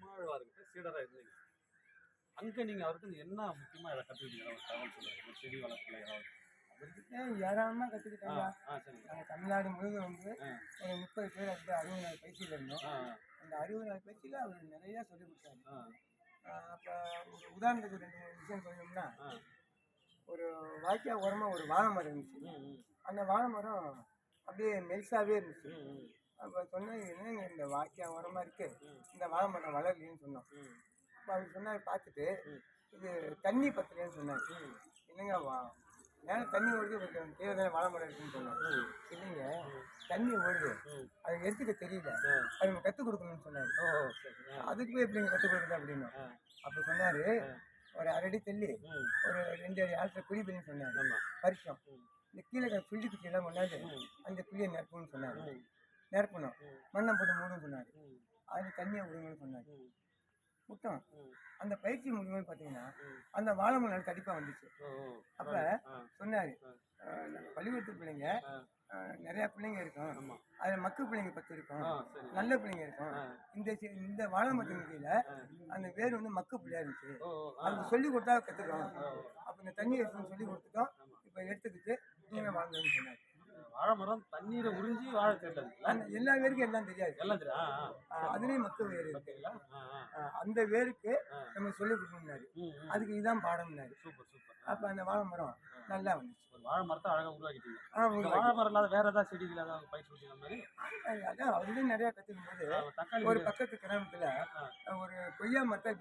நம்மாழ்வார்கிட்ட சீடரா இருந்தீங்க. அங்க நீங்க அவருக்கு என்ன முக்கியமா இதை கத்துக்கிட்டீங்க? ஒரு தகவல் சொல்லுங்க. ஒரு செடி வளர்ப்புல ஏதாவது. ஏராளமாக கற்றுக்கிட்டாங்க ஆ நாங்கள் தமிழ்நாடு முழுவதும் வந்து. ஒரு முப்பது பேர் வந்து அறுபது நாள் பயிற்சியில் இருந்தோம். அந்த அறுபது நாள் பயிற்சியில் அவர் நிறையா சொல்லிக் கொடுத்தாரு. அப்போ ஒரு உதாரணத்துக்கு ரெண்டு மூணு விஷயம் ஆ. ஒரு வாய்க்கா ஓரமாக ஒரு வாழை மரம் இருந்துச்சு. அந்த வாழை மரம் அப்படியே மெல்சாவே இருந்துச்சு. அப்போ சொன்னேன் என்னங்க இந்த வாய்க்கா ஓரமாக இருக்கு? ம். இந்த வாழை மரம் வளரலைன்னு சொன்னோம். அப்போ அவர் சொன்னார் பார்த்துட்டு. இது தண்ணி பத்தலைன்னு சொன்னார். இல்லைங்க வா மேலே தண்ணி ஓடுது கீழே தானே வாழை மரம் இருக்குன்னு சொன்னார் ம் இல்லைங்க தண்ணி ஓடுது. அது எடுத்துக்க தெரியல. அது நம்ம கற்றுக் கொடுக்கணும்னு சொன்னார். ஓ அதுக்கு போய் எப்படிங்க கற்றுக் கொடுக்குறது? அப்படின்னு. அப்போ சொன்னார் ஒரு அரடி தள்ளி ஒரு ரெண்டு அடி ஆழத்தில் குழி பண்ணி சொன்னார். பரிசம் இந்த கீழே புள்ளி குச்சி எல்லாம் கொண்டாந்து ம். அந்த குழியை நிரப்பணும்னு சொன்னார். நிரப்பணும் மண்ணை போட்டு மூடுன்னு சொன்னார். ம். அதில் தண்ணியை விடுங்கன்னு சொன்னார். விட்டோம் அந்த பயிற்சி முடியும்போது பார்த்தீங்கன்னா அந்த வாழை மரம் கண்டிப்பாக வந்துச்சு. அப்ப சொன்னார் பள்ளிக்கூடத்து பிள்ளைங்க நிறையா பிள்ளைங்க இருக்கும். அதில் மக்கு பிள்ளைங்க பத்து இருக்கும். நல்ல பிள்ளைங்க இருக்கும். இந்த இந்த வாழை மரத்தின் கீழே அந்த வேர் வந்து மக்கு பிள்ளையா இருந்துச்சு. அதுக்கு சொல்லி கொடுத்தா கற்றுக்கிறோம் அப்போ இந்த தண்ணி சொல்லி கொடுத்துட்டோம். இப்போ எடுத்துக்கிட்டு நீங்கள் வாழ்ந்துன்னு சொன்னார். வாழை மரம் தண்ணீரை உறிஞ்சி வாழை அந்த எல்லா வேருக்கும் எல்லாம் தெரியாது. எல்லாம் தெரியும் அதுலேயும் ஆ அஹ், அந்த வேருக்கு. நம்ம சொல்லி கொடுக்கணும்னாரு. அதுக்கு இதுதான் பாடம்னாரு. Super super. அப்போ அந்த வாழை மரம் நல்லா வந்துச்சு. ஒரு வாழை மரத்தை அழகா உருவாக்கிட்டீங்க. வாழை மரம் இல்லாத வேற ஏதாவது செடிகள் ஏதாவது பயிற்சி கொடுத்தீங்க மாதிரி? அதான் அதுலேயும் நிறையா கற்றுக்கும் போது ஒரு பக்கத்து கிராமத்தில் ஒரு கொய்யா மரத்தை